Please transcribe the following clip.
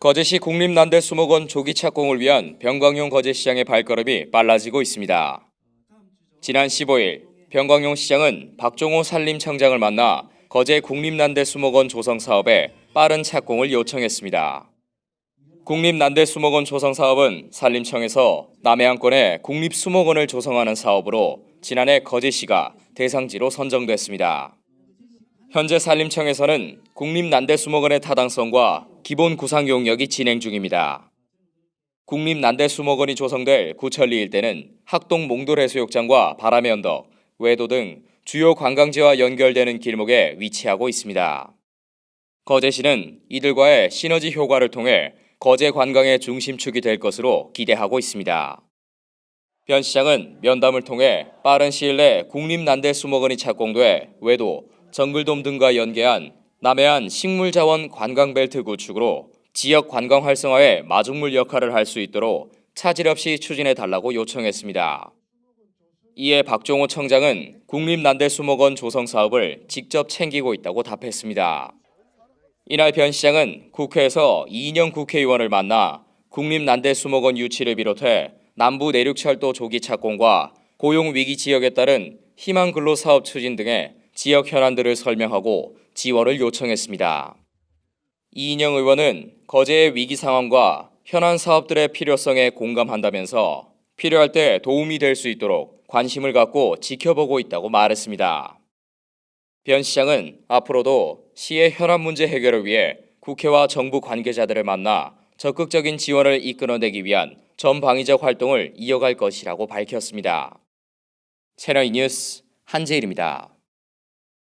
거제시 국립난대 수목원 조기 착공을 위한 병광용 거제시장의 발걸음이 빨라지고 있습니다. 지난 15일 병광용 시장은 박종호 산림청장을 만나 거제 국립난대 수목원 조성 사업에 빠른 착공을 요청했습니다. 국립난대 수목원 조성 사업은 산림청에서 남해안권에 국립수목원을 조성하는 사업으로 지난해 거제시가 대상지로 선정됐습니다. 현재 산림청에서는 국립난대수목원의 타당성과 기본 구상 용역이 진행 중입니다. 국립난대수목원이 조성될 구천리 일대는 학동 몽돌해수욕장과 바람의 언덕, 외도 등 주요 관광지와 연결되는 길목에 위치하고 있습니다. 거제시는 이들과의 시너지 효과를 통해 거제 관광의 중심축이 될 것으로 기대하고 있습니다. 변 시장은 면담을 통해 빠른 시일 내 국립난대수목원이 착공돼 외도, 정글돔 등과 연계한 남해안 식물자원 관광벨트 구축으로 지역 관광 활성화에 마중물 역할을 할 수 있도록 차질 없이 추진해 달라고 요청했습니다. 이에 박종호 청장은 국립난대수목원 조성 사업을 직접 챙기고 있다고 답했습니다. 이날 변 시장은 국회에서 이인영 국회의원을 만나 국립난대수목원 유치를 비롯해 남부 내륙철도 조기 착공과 고용 위기 지역에 따른 희망 근로 사업 추진 등의 지역 현안들을 설명하고 지원을 요청했습니다. 이인영 의원은 거제의 위기 상황과 현안 사업들의 필요성에 공감한다면서 필요할 때 도움이 될 수 있도록 관심을 갖고 지켜보고 있다고 말했습니다. 변 시장은 앞으로도 시의 현안 문제 해결을 위해 국회와 정부 관계자들을 만나 적극적인 지원을 이끌어내기 위한 전방위적 활동을 이어갈 것이라고 밝혔습니다. 채널 E 뉴스 한재일입니다.